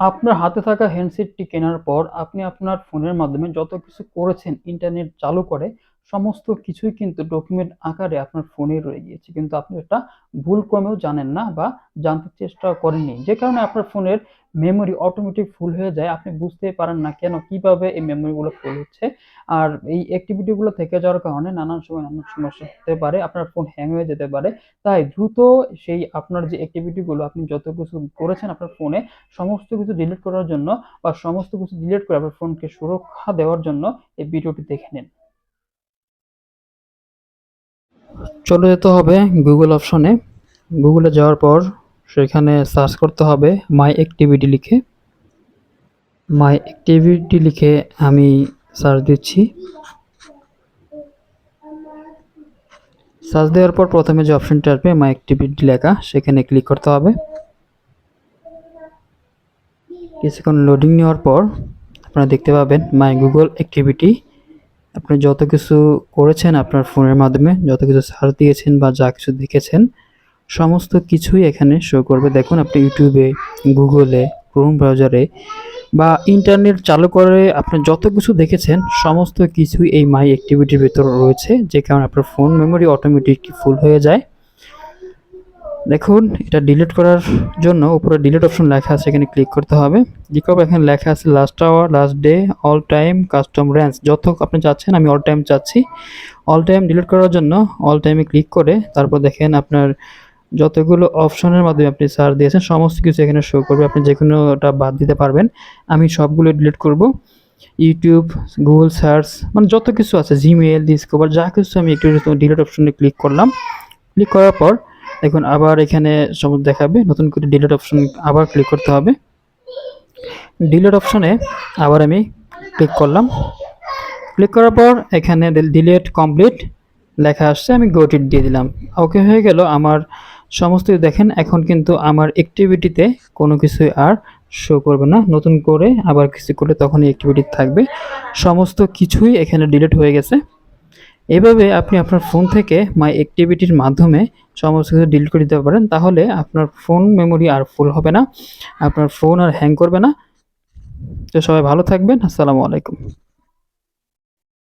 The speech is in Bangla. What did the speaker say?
আপনার হাতে থাকা হ্যান্ডসেটটি কেনার পর আপনি আপনার ফোনের মাধ্যমে যত কিছু করেছেন ইন্টারনেট চালু করে সমস্ত কিছুই কিন্তু ডকুমেন্ট আকারে আপনার ফোনে রয়ে গিয়েছে। কিন্তু আপনি এটা ভুলক্রমেও জানেন না বা জানতে চেষ্টা করেননি। যে কারণে আপনার ফোনের মেমোরি অটোমেটিক ফুল হয়ে যায়। আপনি বুঝতেই পারেন না কেন কীভাবে এই মেমোরিগুলো ফুল হচ্ছে। আর এই অ্যাক্টিভিটিগুলো থেকে যাওয়ার কারণে নানান সময় নানান সমস্যা হতে পারে, আপনার ফোন হ্যাং হয়ে যেতে পারে। তাই দ্রুত সেই আপনার যে অ্যাক্টিভিটিগুলো আপনি যত কিছু করেছেন আপনার ফোনে সমস্ত কিছু ডিলিট করার জন্য বা সমস্ত কিছু ডিলিট করে আপনার ফোনকে সুরক্ষা দেওয়ার জন্য এই ভিডিওটি দেখে নিন। চলে যেতে হবে গুগল অপশনে গুগলে যাওয়ার পর সেখানে সার্চ করতে হবে মাই অ্যাক্টিভিটি লিখে। মাই অ্যাক্টিভিটি লিখে আমি সার্চ দিচ্ছি। সার্চ দেওয়ার পর প্রথমে যে অপশনটা আসবে মাই অ্যাক্টিভিটি লেখা, সেখানে ক্লিক করতে হবে। কিছুক্ষণ লোডিং নেওয়ার পর আপনারা দেখতে পাবেন মাই গুগল অ্যাক্টিভিটি আপনি যত কিছু করেছেন আপনার ফোনের মাধ্যমে, যত কিছু সার্চ দিয়েছেন বা যা কিছু দেখেছেন, সমস্ত কিছুই এখানে শো করবে। দেখুন আপনি ইউটিউবে গুগলে ক্রোম ব্রাউজারে বা ইন্টারনেট চালু করে আপনি যত কিছু দেখেছেন, সমস্ত কিছুই এই মাই অ্যাক্টিভিটির ভিতর রয়েছে, যে কারণে আপনার ফোন মেমোরি অটোমেটিক ফুল হয়ে যায়। দেখুন, এটা ডিলিট করার জন্য উপরে ডিলিট অপশন লেখা আছে, এখানে ক্লিক করতে হবে। ক্লিক এখানে লেখা আছে last hour last day all time custom range যত আপনি চাচ্ছেন, আমি অল টাইম চাচ্ছি। অল টাইম ডিলিট করার জন্য অল টাইমে ক্লিক করে তারপর দেখেন আপনার যতগুলো অপশনের মাধ্যমে আপনি সার্চ দিয়েছেন, সমস্ত কিছু এখানে শো করবে। আপনি যে কোনোটা বাদ দিতে পারবেন। আমি সবগুলো ডিলিট করব। ইউটিউব গুগল সার্চ মানে যত কিছু আছে জিমেল ডিসকভার যা কিছু আমি একটু ডিলিট অপশনে ক্লিক করলাম। ক্লিক করার পর দেখুন আবার এখানে সব দেখাবে, নতুন করে ডিলেট অপশন আবার ক্লিক করতে হবে। ডিলেট অপশনে আবার আমি ক্লিক করলাম। ক্লিক করার পর এখানে ডিলেট কমপ্লিট লেখা আসছে, আমি গোটিট দিয়ে দিলাম। ওকে হয়ে গেল আমার সমস্ত দেখেন, এখন কিন্তু আমার অ্যাক্টিভিটিতে কোনো কিছুই আর শো করবে না। নতুন করে আবার কিছু করলে তখনই অ্যাক্টিভিটি থাকবে। সমস্ত কিছুই এখানে ডিলেট হয়ে গেছে। এভাবে আপনি আপনার ফোন থেকে মাই অ্যাক্টিভিটির মাধ্যমে সমস্ত কিছু ডিলিট করে দিতে পারেন। তাহলে আপনার ফোন মেমোরি আর ফুল হবে না। আপনার ফোন আর হ্যাং করবে না। তো সবাই ভালো থাকবেন। আসসালামু আলাইকুম।